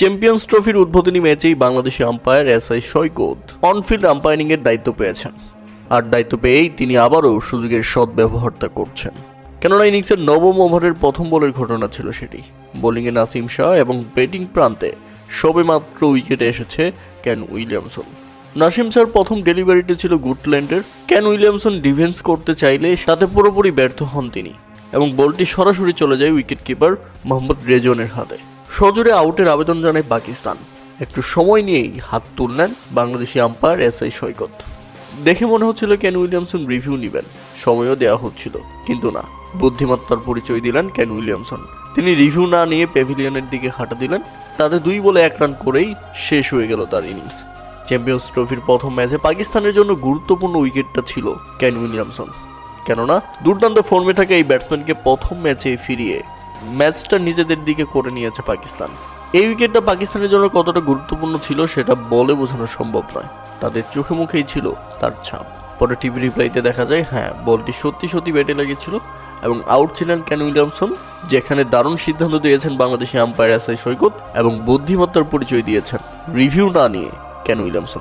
Champions ট্রফির উদ্বোধনী ম্যাচেই Bangladeshi umpire S I Saikat on field umpiring এর দায়িত্ব পেয়েছেন। আর দায়িত্ব পেয়েই তিনি আবারও সুযোগের সদ্ব্যবহারটা করছেন। কেননা ইনিংসের নবম ওভারের প্রথম বলের ঘটনা ছিল সেটি। বোলিংয়ে নাসিম শাহ এবং ব্যাটিং প্রান্তে সবেমাত্র উইকেটে এসেছে ক্যান উইলিয়ামসন। নাসিম শাহর প্রথম ডেলিভারিটি ছিল গুডল্যান্ডের ক্যান উইলিয়ামসন ডিফেন্স করতে চাইলে সাথে পুরোপুরি ব্যর্থ হন তিনি। এবং বলটি সরাসরি চলে যায় উইকেট কিপার মোহাম্মদ রেজনের হাতে। সজোরে আউটের আবেদন জানায় পাকিস্তান। একটু সময় নিয়েই হাত তুললেন Bangladeshi umpire S I Saikat. দেখে মনে হচ্ছিল কেন উইলিয়ামসন রিভিউ নেবেন। সময়ও দেওয়া হচ্ছিল, কিন্তু না। বুদ্ধিমত্তার পরিচয় দিলেন কেন উইলিয়ামসন। তিনি রিভিউ না নিয়ে প্যাভিলিয়নের দিকে হাঁটা দিলেন। তাতে দুই বলে এক রান করেই শেষ হয়ে গেল তার ইনিংস। চ্যাম্পিয়ন্স ট্রফির প্রথম ম্যাচে পাকিস্তানের জন্য গুরুত্বপূর্ণ উইকেটটা ছিল কেন উইলিয়ামসন। কেননা, দুর্দান্ত ফর্মে থাকা এই ব্যাটসম্যানকে প্রথম ম্যাচে ফিরিয়ে ম্যাচটা নিজেদের দিকে করে নিয়েছে পাকিস্তান। এই উইকেটটা পাকিস্তানের জন্য কতটা গুরুত্বপূর্ণ ছিল সেটা বলে বোঝানো সম্ভব নয়। তাদের চোখে মুখেই ছিল তার ছাপ। পরে টিভি রিপ্লাইতে দেখা যায় হ্যাঁ বলটি সত্যি সত্যি ব্যাটে লেগেছিল এবং আউট ছিলেন ক্যান উইলিয়ামসন, যেখানে দারুণ সিদ্ধান্ত দিয়েছেন বাংলাদেশি আম্পায়ার এস সৈকত এবং বুদ্ধিমত্তার পরিচয় দিয়েছেন। রিভিউ না নিয়ে ক্যান উইলিয়ামসন।